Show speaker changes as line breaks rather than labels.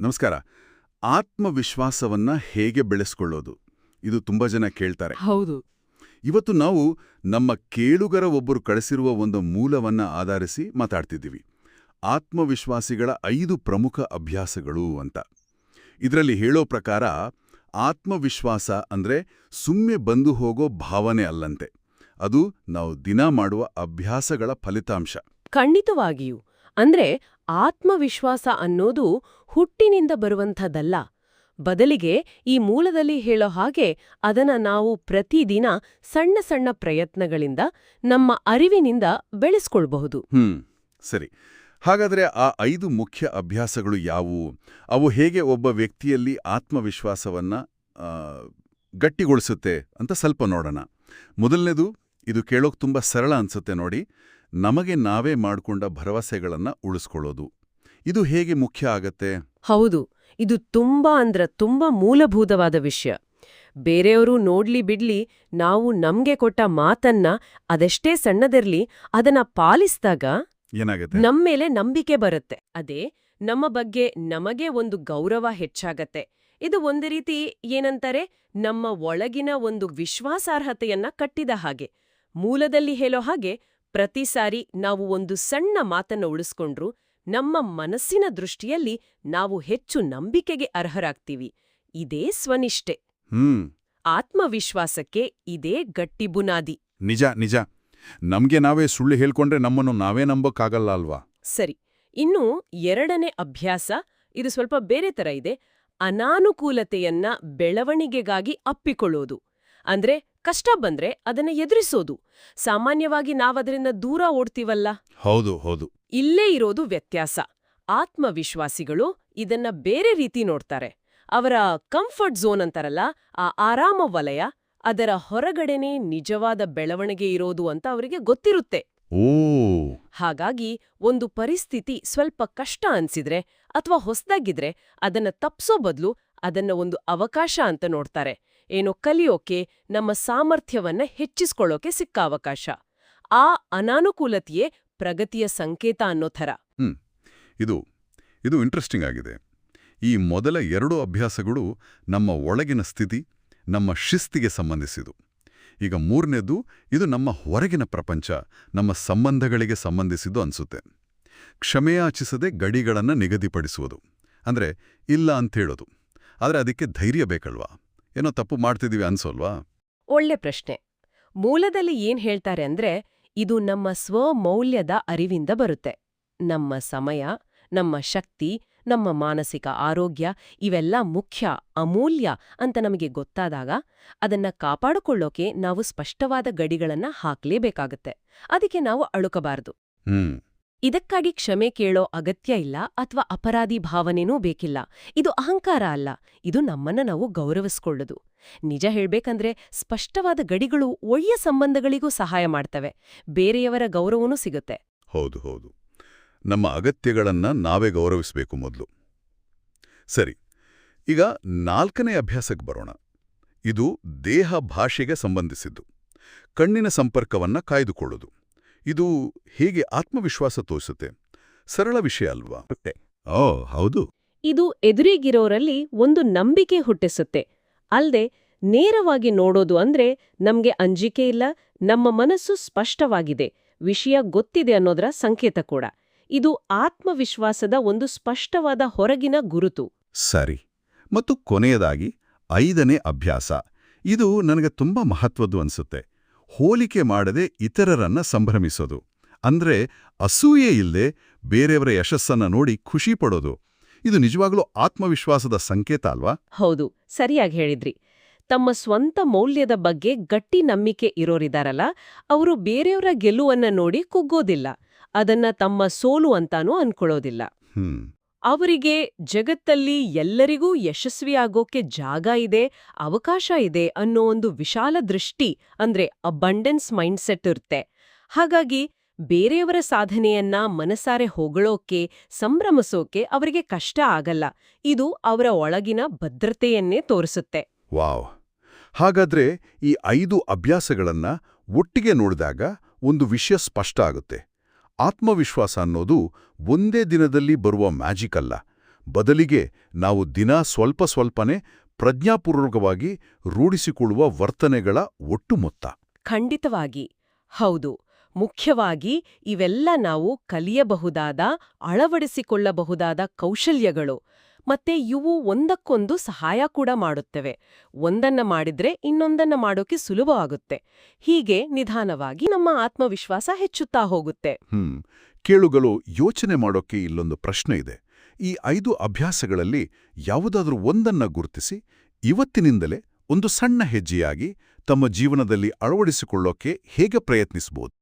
ನಮಸ್ಕಾರ. ಆತ್ಮವಿಶ್ವಾಸವನ್ನ ಹೇಗೆ ಬೆಳೆಸ್ಕೊಳ್ಳೋದು? ಇದು ತುಂಬಾ ಜನ ಕೇಳ್ತಾರೆ.
ಹೌದು.
ಇವತ್ತು ನಾವು ನಮ್ಮ ಕೇಳುಗರ ಒಬ್ಬರು ಕಳಿಸಿರುವ ಒಂದು ಮೂಲವನ್ನ ಆಧರಿಸಿ ಮಾತಾಡ್ತಿದ್ದೀವಿ. ಆತ್ಮವಿಶ್ವಾಸಿಗಳ ಐದು ಪ್ರಮುಖ ಅಭ್ಯಾಸಗಳು ಅಂತ. ಇದರಲ್ಲಿ ಹೇಳೋ ಪ್ರಕಾರ ಆತ್ಮವಿಶ್ವಾಸ ಅಂದ್ರೆ ಸುಮ್ಮನೆ ಬಂದು ಹೋಗೋ ಭಾವನೆ ಅಲ್ಲಂತೆ. ಅದು ನಾವು ದಿನ ಮಾಡುವ ಅಭ್ಯಾಸಗಳ ಫಲಿತಾಂಶ.
ಖಂಡಿತವಾಗಿಯೂ. ಅಂದ್ರೆ ಆತ್ಮವಿಶ್ವಾಸ ಅನ್ನೋದು ಹುಟ್ಟಿನಿಂದ ಬರುವಂಥದ್ದಲ್ಲ. ಬದಲಿಗೆ ಈ ಮೂಲದಲ್ಲಿ ಹೇಳೋ ಹಾಗೆ ಅದನ್ನ ನಾವು ಪ್ರತಿದಿನ ಸಣ್ಣ ಸಣ್ಣ ಪ್ರಯತ್ನಗಳಿಂದ ನಮ್ಮ ಅರಿವಿನಿಂದ ಬೆಳೆಸ್ಕೊಳ್ಬಹುದು.
ಹ್ಮ್, ಸರಿ. ಹಾಗಾದ್ರೆ ಆ ಐದು ಮುಖ್ಯ ಅಭ್ಯಾಸಗಳು ಯಾವುವು? ಅವು ಹೇಗೆ ಒಬ್ಬ ವ್ಯಕ್ತಿಯಲ್ಲಿ ಆತ್ಮವಿಶ್ವಾಸವನ್ನ ಗಟ್ಟಿಗೊಳಿಸುತ್ತೆ ಅಂತ ಸ್ವಲ್ಪ ನೋಡೋಣ. ಮೊದಲನೇದು, ಇದು ಕೇಳೋಕೆ ತುಂಬಾ ಸರಳ ಅನ್ಸುತ್ತೆ ನೋಡಿ. ನಮಗೆ ನಾವೇ ಮಾಡಿಕೊಂಡ ಭರವಸೆಗಳನ್ನು ಉಳಿಸ್ಕೊಳ್ಳೋದು. ಇದು ಹೇಗೆ ಮುಖ್ಯ ಆಗತ್ತೆ?
ಹೌದು ಇದು ತುಂಬಾ ಅಂದ್ರ ತುಂಬಾ ಮೂಲಭೂತವಾದ ವಿಷಯ. ಬೇರೆಯವರು ನೋಡ್ಲಿ ಬಿಡ್ಲಿ ನಾವು ನಮ್ಗೆ ಕೊಟ್ಟ ಮಾತನ್ನ ಅದೆಷ್ಟೇ ಸಣ್ಣದಿರ್ಲಿ ಅದನ್ನ ಪಾಲಿಸಿದಾಗ
ಏನಾಗುತ್ತೆ?
ನಮ್ಮ ನಮ್ಮೇಲೆ ನಂಬಿಕೆ ಬರುತ್ತೆ. ಅದೇ ನಮ್ಮ ಬಗ್ಗೆ ನಮಗೆ ಒಂದು ಗೌರವ ಹೆಚ್ಚಾಗತ್ತೆ. ಇದು ಒಂದು ರೀತಿ ಏನಂತಾರೆ? ನಮ್ಮ ಒಳಗಿನ ಒಂದು ವಿಶ್ವಾಸಾರ್ಹತೆಯನ್ನ ಕಟ್ಟಿದ ಹಾಗೆ. ಮೂಲದಲ್ಲಿ ಹೇಳೋ ಹಾಗೆ ಪ್ರತಿ ಸಾರಿ ನಾವು ಒಂದು ಸಣ್ಣ ಮಾತನ್ನು ಉಳಿಸ್ಕೊಂಡ್ರು ನಮ್ಮ ಮನಸ್ಸಿನ ದೃಷ್ಟಿಯಲ್ಲಿ ನಾವು ಹೆಚ್ಚು ನಂಬಿಕೆಗೆ ಅರ್ಹರಾಗ್ತೀವಿ. ಇದೇ ಸ್ವನಿಷ್ಠೆ.
ಹ್ಮ್.
ಆತ್ಮವಿಶ್ವಾಸಕ್ಕೆ ಇದೇ ಗಟ್ಟಿ ಬುನಾದಿ.
ನಿಜ ನಿಜ. ನಮ್ಗೆ ನಾವೇ ಸುಳ್ಳು ಹೇಳ್ಕೊಂಡ್ರೆ ನಮ್ಮನ್ನು ನಾವೇ ನಂಬಕ್ಕಾಗಲ್ಲ ಅಲ್ವಾ?
ಸರಿ. ಇನ್ನು ಎರಡನೇ ಅಭ್ಯಾಸ ಇದು ಸ್ವಲ್ಪ ಬೇರೆ ತರ ಇದೆ. ಅನಾನುಕೂಲತೆಯನ್ನ ಬೆಳವಣಿಗೆಗಾಗಿ ಅಪ್ಪಿಕೊಳ್ಳೋದು. ಅಂದ್ರೆ ಕಷ್ಟ ಬಂದ್ರೆ ಅದನ್ನ ಎದುರಿಸೋದು. ಸಾಮಾನ್ಯವಾಗಿ ನಾವದರಿಂದ ದೂರ ಓಡ್ತೀವಲ್ಲ?
ಹೌದು ಹೌದು.
ಇಲ್ಲೇ ಇರೋದು ವ್ಯತ್ಯಾಸ. ಆತ್ಮವಿಶ್ವಾಸಿಗಳು ಇದನ್ನ ಬೇರೆ ರೀತಿ ನೋಡ್ತಾರೆ. ಅವರ ಕಂಫರ್ಟ್ ಝೋನ್ ಅಂತಾರಲ್ಲ ಆ ಆರಾಮ ವಲಯ ಅದರ ಹೊರಗಡೆನೇ ನಿಜವಾದ ಬೆಳವಣಿಗೆ ಇರೋದು ಅಂತ ಅವರಿಗೆ ಗೊತ್ತಿರುತ್ತೆ. ಹಾಗಾಗಿ ಒಂದು ಪರಿಸ್ಥಿತಿ ಸ್ವಲ್ಪ ಕಷ್ಟ ಅನ್ಸಿದ್ರೆ ಅಥವಾ ಹೊಸದಾಗಿದ್ರೆ ಅದನ್ನ ತಪ್ಸೋ ಬದಲು ಅದನ್ನ ಒಂದು ಅವಕಾಶ ಅಂತ ನೋಡ್ತಾರೆ. ಏನೋ ಕಲಿಯೋಕೆ ನಮ್ಮ ಸಾಮರ್ಥ್ಯವನ್ನ ಹೆಚ್ಚಿಸ್ಕೊಳ್ಳೋಕೆ ಸಿಕ್ಕ ಅವಕಾಶ ಆ ಅನಾನುಕೂಲತೆಯೇ ಪ್ರಗತಿಯ ಸಂಕೇತ ಅನ್ನೋ ಥರ.
ಇದು ಇದು ಇಂಟ್ರೆಸ್ಟಿಂಗ್ ಆಗಿದೆ. ಈ ಮೊದಲ ಎರಡು ಅಭ್ಯಾಸಗಳು ನಮ್ಮ ಒಳಗಿನ ಸ್ಥಿತಿ, ನಮ್ಮ ಶಿಸ್ತಿಗೆ ಸಂಬಂಧಿಸಿದು ಈಗ ಮೂರನೇದು, ಇದು ನಮ್ಮ ಹೊರಗಿನ ಪ್ರಪಂಚ, ನಮ್ಮ ಸಂಬಂಧಗಳಿಗೆ ಸಂಬಂಧಿಸಿದ್ದು ಅನ್ಸುತ್ತೆ. ಕ್ಷಮೆಯಾಚಿಸದೆ ಗಡಿಗಳನ್ನು ನಿಗದಿಪಡಿಸುವುದು. ಅಂದ್ರೆ ಇಲ್ಲ ಅಂತ ಹೇಳೋದು ಆದರೆ ಅದಕ್ಕೆ ಧೈರ್ಯ ಬೇಕಲ್ವಾ? ಏನೋ ತಪ್ಪು ಮಾಡ್ತಿದ್ದೀವಿ ಅನ್ಸೋಲ್ವಾ?
ಒಳ್ಳೆ ಪ್ರಶ್ನೆ. ಮೂಲದಲ್ಲಿ ಏನ್ ಹೇಳ್ತಾರೆ ಅಂದ್ರೆ ಇದು ನಮ್ಮ ಸ್ವಮೌಲ್ಯದ ಅರಿವಿಂದ ಬರುತ್ತೆ. ನಮ್ಮ ಸಮಯ ನಮ್ಮ ಶಕ್ತಿ ನಮ್ಮ ಮಾನಸಿಕ ಆರೋಗ್ಯ ಇವೆಲ್ಲ ಮುಖ್ಯ ಅಮೂಲ್ಯ ಅಂತ ನಮಗೆ ಗೊತ್ತಾದಾಗ ಅದನ್ನ ಕಾಪಾಡಿಕೊಳ್ಳೋಕೆ ನಾವು ಸ್ಪಷ್ಟವಾದ ಗಡಿಗಳನ್ನ ಹಾಕ್ಲೇಬೇಕಾಗತ್ತೆ. ಅದಕ್ಕೆ ನಾವು ಅಳುಕಬಾರದು.
ಹ್ಮ್.
ಇದಕ್ಕಾಗಿ ಕ್ಷಮೆ ಕೇಳೋ ಅಗತ್ಯ ಇಲ್ಲ ಅಥವಾ ಅಪರಾಧಿ ಭಾವನೆನೂ ಬೇಕಿಲ್ಲ. ಇದು ಅಹಂಕಾರ ಅಲ್ಲ. ಇದು ನಮ್ಮನ್ನ ನಾವು ಗೌರವಿಸ್ಕೊಳ್ಳೋದು. ನಿಜ ಹೇಳ್ಬೇಕಂದ್ರೆ ಸ್ಪಷ್ಟವಾದ ಗಡಿಗಳು ಒಳ್ಳೆಯ ಸಂಬಂಧಗಳಿಗೂ ಸಹಾಯ ಮಾಡ್ತವೆ. ಬೇರೆಯವರ ಗೌರವನೂ ಸಿಗುತ್ತೆ.
ಹೌದು ಹೌದು. ನಮ್ಮ ಅಗತ್ಯಗಳನ್ನ ನಾವೇ ಗೌರವಿಸಬೇಕು ಮೊದಲು. ಸರಿ, ಈಗ ನಾಲ್ಕನೇ ಅಭ್ಯಾಸಕ್ಕೆ ಬರೋಣ. ಇದು ದೇಹ ಭಾಷೆಗೆ ಸಂಬಂಧಿಸಿದ್ದು. ಕಣ್ಣಿನ ಸಂಪರ್ಕವನ್ನ ಕಾಯ್ದುಕೊಳ್ಳೋದು. ಇದು ಹೇಗೆ ಆತ್ಮವಿಶ್ವಾಸ ತೋರಿಸುತ್ತೆ? ಸರಳ ವಿಷಯ ಅಲ್ವಾ? ಓ ಹೌದು.
ಇದು ಎದುರಿಗಿರೋರಲ್ಲಿ ಒಂದು ನಂಬಿಕೆ ಹುಟ್ಟಿಸುತ್ತೆ. ಅಲ್ದೆ ನೇರವಾಗಿ ನೋಡೋದು ಅಂದ್ರೆ ನಮ್ಗೆ ಅಂಜಿಕೆ ಇಲ್ಲ ನಮ್ಮ ಮನಸ್ಸು ಸ್ಪಷ್ಟವಾಗಿದೆ. ವಿಷಯ ಗೊತ್ತಿದೆ ಅನ್ನೋದರ ಸಂಕೇತ ಕೂಡ. ಇದು ಆತ್ಮವಿಶ್ವಾಸದ ಒಂದು ಸ್ಪಷ್ಟವಾದ ಹೊರಗಿನ ಗುರುತು.
ಸರಿ. ಮತ್ತು ಕೊನೆಯದಾಗಿ ಐದನೇ ಅಭ್ಯಾಸ. ಇದು ನನಗೆ ತುಂಬಾ ಮಹತ್ವದ್ದು ಅನ್ಸುತ್ತೆ. ಹೋಲಿಕೆ ಮಾಡದೆ ಇತರರನ್ನ ಸಂಭ್ರಮಿಸೋದು. ಅಂದ್ರೆ ಅಸೂಯೆ ಇಲ್ಲದೆ ಬೇರೆಯವರ ಯಶಸ್ಸನ್ನ ನೋಡಿ ಖುಷಿ ಪಡೋದು. ಇದು ನಿಜವಾಗ್ಲೂ ಆತ್ಮವಿಶ್ವಾಸದ ಸಂಕೇತ ಅಲ್ವಾ?
ಹೌದು ಸರಿಯಾಗಿ ಹೇಳಿದ್ರಿ. ತಮ್ಮ ಸ್ವಂತ ಮೌಲ್ಯದ ಬಗ್ಗೆ ಗಟ್ಟಿ ನಂಬಿಕೆ ಇರೋರಿದಾರಲ್ಲ ಅವರು ಬೇರೆಯವರ ಗೆಲುವನ್ನ ನೋಡಿ ಕುಗ್ಗೋದಿಲ್ಲ. ಅದನ್ನ ತಮ್ಮ ಸೋಲು ಅಂತಾನೂ ಅನ್ಕೊಳ್ಳೋದಿಲ್ಲ.
ಹ್ಮ್.
ಅವರಿಗೆ ಜಗತ್ತಲ್ಲಿ ಎಲ್ಲರಿಗೂ ಯಶಸ್ವಿಯಾಗೋಕೆ ಜಾಗ ಇದೆ, ಅವಕಾಶ ಇದೆ ಅನ್ನೋ ಒಂದು ವಿಶಾಲ ದೃಷ್ಟಿ ಅಂದ್ರೆ ಅಬಂಡೆನ್ಸ್ ಮೈಂಡ್ಸೆಟ್ ಇರುತ್ತೆ. ಹಾಗಾಗಿ ಬೇರೆಯವರ ಸಾಧನೆಯನ್ನ ಮನಸಾರೆ ಹೊಗಳೋಕೆ, ಸಂಭ್ರಮಿಸೋಕೆ ಅವರಿಗೆ ಕಷ್ಟ ಆಗಲ್ಲ. ಇದು ಅವರ ಒಳಗಿನ ಭದ್ರತೆಯನ್ನೇ ತೋರಿಸುತ್ತೆ.
ವಾವ್! ಹಾಗಾದ್ರೆ ಈ ಐದು ಅಭ್ಯಾಸಗಳನ್ನ ಒಟ್ಟಿಗೆ ನೋಡಿದಾಗ ಒಂದು ವಿಷಯ ಸ್ಪಷ್ಟ ಆಗುತ್ತೆ. ಆತ್ಮವಿಶ್ವಾಸ ಅನ್ನೋದು ಒಂದೇ ದಿನದಲ್ಲಿ ಬರುವ ಮ್ಯಾಜಿಕ್ ಅಲ್ಲ. ಬದಲಿಗೆ ನಾವು ದಿನ ಸ್ವಲ್ಪ ಸ್ವಲ್ಪನೇ ಪ್ರಜ್ಞಾಪೂರ್ವಕವಾಗಿ ರೂಢಿಸಿಕೊಳ್ಳುವ ವರ್ತನೆಗಳ ಒಟ್ಟು ಮೊತ್ತ.
ಖಂಡಿತವಾಗಿ. ಹೌದು. ಮುಖ್ಯವಾಗಿ ಇವೆಲ್ಲ ನಾವು ಕಲಿಯಬಹುದಾದ, ಅಳವಡಿಸಿಕೊಳ್ಳಬಹುದಾದ ಕೌಶಲ್ಯಗಳು. ಮತ್ತೆ ಇವು ಒಂದಕ್ಕೊಂದು ಸಹಾಯ ಕೂಡ ಮಾಡುತ್ತವೆ. ಒಂದನ್ನ ಮಾಡಿದ್ರೆ ಇನ್ನೊಂದನ್ನ ಮಾಡೋಕೆ ಸುಲಭವಾಗುತ್ತೆ ಹೀಗೆ ನಿಧಾನವಾಗಿ ನಮ್ಮ ಆತ್ಮವಿಶ್ವಾಸ ಹೆಚ್ಚುತ್ತಾ ಹೋಗುತ್ತೆ.
ಹ್ಮ್. ಯೋಚನೆ ಮಾಡೋಕೆ ಇಲ್ಲೊಂದು ಪ್ರಶ್ನೆ ಇದೆ. ಈ ಐದು ಅಭ್ಯಾಸಗಳಲ್ಲಿ ಯಾವುದಾದ್ರೂ ಒಂದನ್ನ ಗುರುತಿಸಿ, ಇವತ್ತಿನಿಂದಲೇ ಒಂದು ಸಣ್ಣ ಹೆಜ್ಜೆಯಾಗಿ ತಮ್ಮ ಜೀವನದಲ್ಲಿ ಅಳವಡಿಸಿಕೊಳ್ಳೋಕೆ ಹೇಗೆ ಪ್ರಯತ್ನಿಸಬಹುದು?